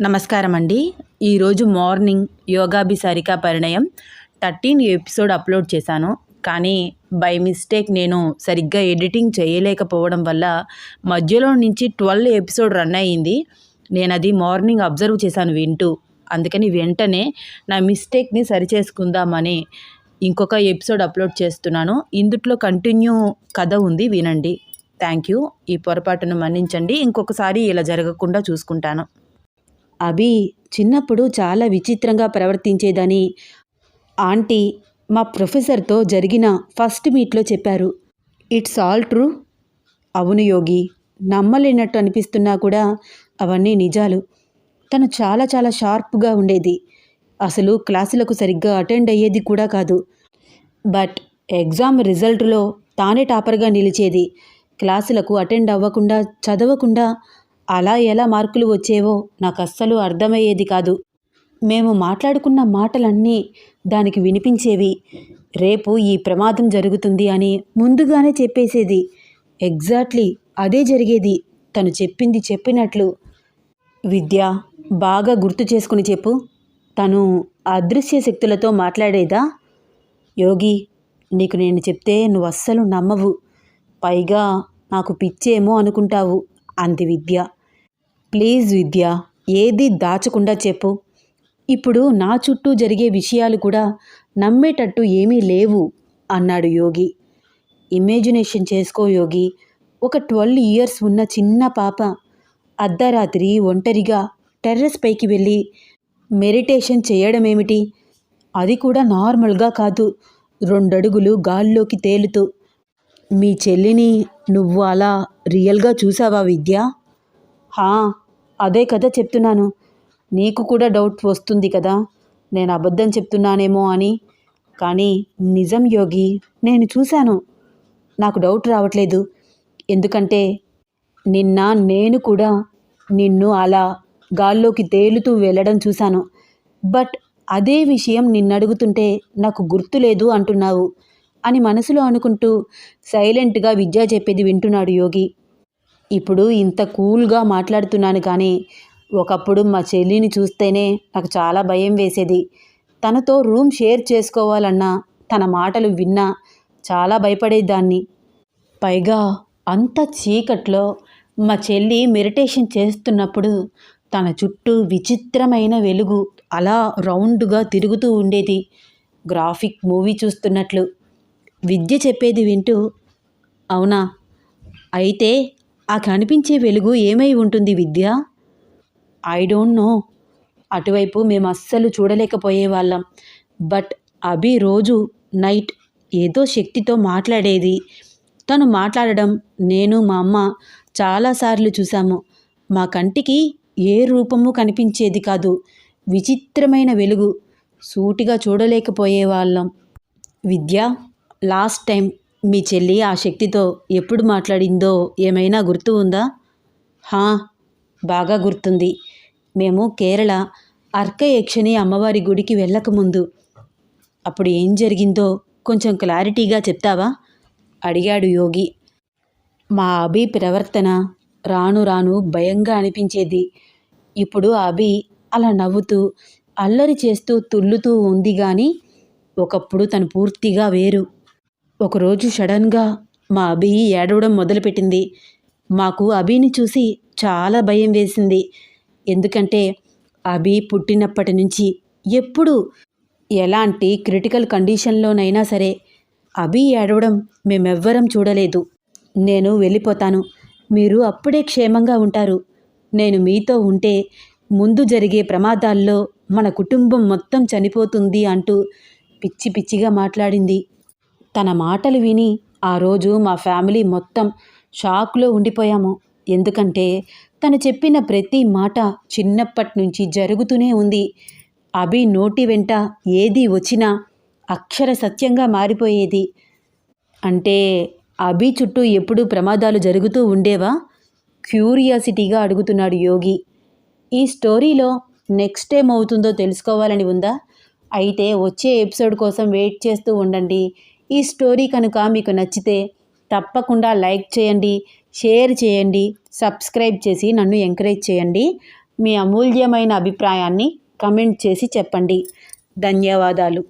నమస్కారం అండి ఈరోజు మార్నింగ్ యోగాభిసారిక పరిణయం. థర్టీన్ ఎపిసోడ్ అప్లోడ్ చేశాను. కానీ బై మిస్టేక్ నేను సరిగ్గా ఎడిటింగ్ చేయలేకపోవడం వల్ల మధ్యలో నుంచి ట్వెల్వ్ ఎపిసోడ్ రన్ అయ్యింది. నేను అది మార్నింగ్ అబ్జర్వ్ చేశాను వింటూ. అందుకని వెంటనే నా మిస్టేక్ని సరిచేసుకుందామని ఇంకొక ఎపిసోడ్ అప్లోడ్ చేస్తున్నాను. ఇందుట్లో కంటిన్యూ కథ ఉంది వినండి. Thank you. ఈ పొరపాటును మన్నించండి. ఇంకొకసారి ఇలా జరగకుండా చూసుకుంటాను. అభి చిన్నప్పుడు చాలా విచిత్రంగా ప్రవర్తించేదని ఆంటీ మా ప్రొఫెసర్తో జరిగిన ఫస్ట్ మీట్లో చెప్పారు. It's all true? అవును యోగి. నమ్మలేనట్టు అనిపిస్తున్నా కూడా అవన్నీ నిజాలు. తను చాలా చాలా షార్ప్గా ఉండేది. అసలు క్లాసులకు సరిగ్గా అటెండ్ అయ్యేది కూడా కాదు. బట్ ఎగ్జామ్ రిజల్ట్లో తానే టాపర్గా నిలిచేది. క్లాసులకు అటెండ్ అవ్వకుండా చదవకుండా అలా ఎలా మార్కులు వచ్చేవో నాకు అస్సలు అర్థమయ్యేది కాదు. మేము మాట్లాడుకున్న మాటలన్నీ దానికి వినిపించేవి. రేపు ఈ ప్రమాదం జరుగుతుంది అని ముందుగానే చెప్పేసేది. ఎగ్జాక్ట్లీ అదే జరిగేది. తను చెప్పింది చెప్పినట్లు. విద్య బాగా గుర్తు చేసుకుని చెప్పు. తను అదృశ్య శక్తులతో మాట్లాడేదా? యోగి నీకు నేను చెప్తే నువ్వు అస్సలు నమ్మవు. పైగా నాకు పిచ్చేమో అనుకుంటావు అంది విద్య. ప్లీజ్ విద్య ఏది దాచకుండా చెప్పు. ఇప్పుడు నా చుట్టూ జరిగే విషయాలు కూడా నమ్మేటట్టు ఏమీ లేవు అన్నాడు యోగి. ఇమేజినేషన్ చేసుకో యోగి. ఒక ట్వెల్వ్ ఇయర్స్ ఉన్న చిన్న పాప అర్ధరాత్రి ఒంటరిగా టెర్రస్ పైకి వెళ్ళి మెడిటేషన్ చేయడం ఏమిటి అది కూడా నార్మల్గా కాదు రెండడుగులు గాల్లోకి తేలుతూ. మీ చెల్లిని నువ్వు అలా రియల్గా చూసావా విద్య? హా అదే కదా చెప్తున్నాను. నీకు కూడా డౌట్ వస్తుంది కదా. నేను అబద్ధం చెప్తున్నానేమో అని. కానీ నిజం యోగి నేను చూశాను. నాకు డౌట్ రావట్లేదు. ఎందుకంటే నిన్న నేను కూడా నిన్ను అలా గాల్లోకి తేలుతూ వెళ్ళడం చూశాను. బట్ అదే విషయం నిన్నడుగుతుంటే నాకు గుర్తులేదు అంటున్నావు అని మనసులో అనుకుంటూ సైలెంట్గా విద్య చెప్పేది వింటున్నాడు యోగి. ఇప్పుడు ఇంత కూల్గా మాట్లాడుతున్నాను కానీ ఒకప్పుడు మా చెల్లిని చూస్తేనే నాకు చాలా భయం వేసేది. తనతో రూమ్ షేర్ చేసుకోవాలన్నా తన మాటలు విన్నా చాలా భయపడేదాన్ని పైగా అంత చీకట్లో మా చెల్లి మెడిటేషన్ చేస్తున్నప్పుడు తన చుట్టూ విచిత్రమైన వెలుగు అలా రౌండ్గా తిరుగుతూ ఉండేది. గ్రాఫిక్ మూవీ చూస్తున్నట్లు. విద్య చెప్పేది వింటూ అవునా? అయితే ఆ కనిపించే వెలుగు ఏమై ఉంటుంది విద్య? ఐ డోంట్ నో అటువైపు మేము అస్సలు చూడలేకపోయేవాళ్ళం బట్ అభి రోజు నైట్ ఏదో శక్తితో మాట్లాడేది. తను మాట్లాడడం నేను మా అమ్మ చాలాసార్లు చూసాము మా కంటికి ఏ రూపము కనిపించేది కాదు. విచిత్రమైన వెలుగు. సూటిగా చూడలేకపోయేవాళ్ళం విద్య లాస్ట్ టైం మీ చెల్లి ఆ శక్తితో ఎప్పుడు మాట్లాడిందో ఏమైనా గుర్తు ఉందా? హా బాగా గుర్తుంది. మేము కేరళ అర్కయక్షిణి అమ్మవారి గుడికి వెళ్ళకముందు అప్పుడు ఏం జరిగిందో కొంచెం క్లారిటీగా చెప్తావా? అడిగాడు యోగి. మా అభి ప్రవర్తన రాను రాను భయంగా అనిపించేది. ఇప్పుడు అభి అలా నవ్వుతూ అల్లరి చేస్తూ తుల్లుతూ ఉంది కానీ ఒకప్పుడు తను పూర్తిగా వేరు. ఒకరోజు సడన్గా మా అభి ఏడవడం మొదలుపెట్టింది. మాకు అభిని చూసి చాలా భయం వేసింది. ఎందుకంటే అభి పుట్టినప్పటి నుంచి ఎప్పుడు ఎలాంటి క్రిటికల్ కండిషన్లోనైనా సరే అభి ఏడవడం మేమెవ్వరం చూడలేదు. నేను వెళ్ళిపోతాను. మీరు అప్పుడే క్షేమంగా ఉంటారు. నేను మీతో ఉంటే ముందు జరిగే ప్రమాదాల్లో మన కుటుంబం మొత్తం చనిపోతుంది అంటూ పిచ్చి పిచ్చిగా మాట్లాడింది. తన మాటలు విని ఆ రోజు మా ఫ్యామిలీ మొత్తం షాక్లో ఉండిపోయాము. ఎందుకంటే తను చెప్పిన ప్రతి మాట చిన్నప్పటి నుంచి జరుగుతూనే ఉంది. అభి నోటి వెంట ఏది వచ్చినా అక్షర సత్యంగా మారిపోయేది. అంటే అభి చుట్టూ ఎప్పుడూ ప్రమాదాలు జరుగుతూ ఉండేవా? క్యూరియాసిటీగా అడుగుతున్నాడు యోగి. ఈ స్టోరీలో నెక్స్ట్ ఏం అవుతుందో తెలుసుకోవాలని ఉందా? అయితే వచ్చే ఎపిసోడ్ కోసం వెయిట్ చేస్తూ ఉండండి. ఈ స్టోరీ కనుక మీకు నచ్చితే తప్పకుండా లైక్ చేయండి షేర్ చేయండి సబ్స్క్రైబ్ చేసి నన్ను ఎంకరేజ్ చేయండి. మీ అమూల్యమైన అభిప్రాయాన్ని కమెంట్ చేసి చెప్పండి. ధన్యవాదాలు.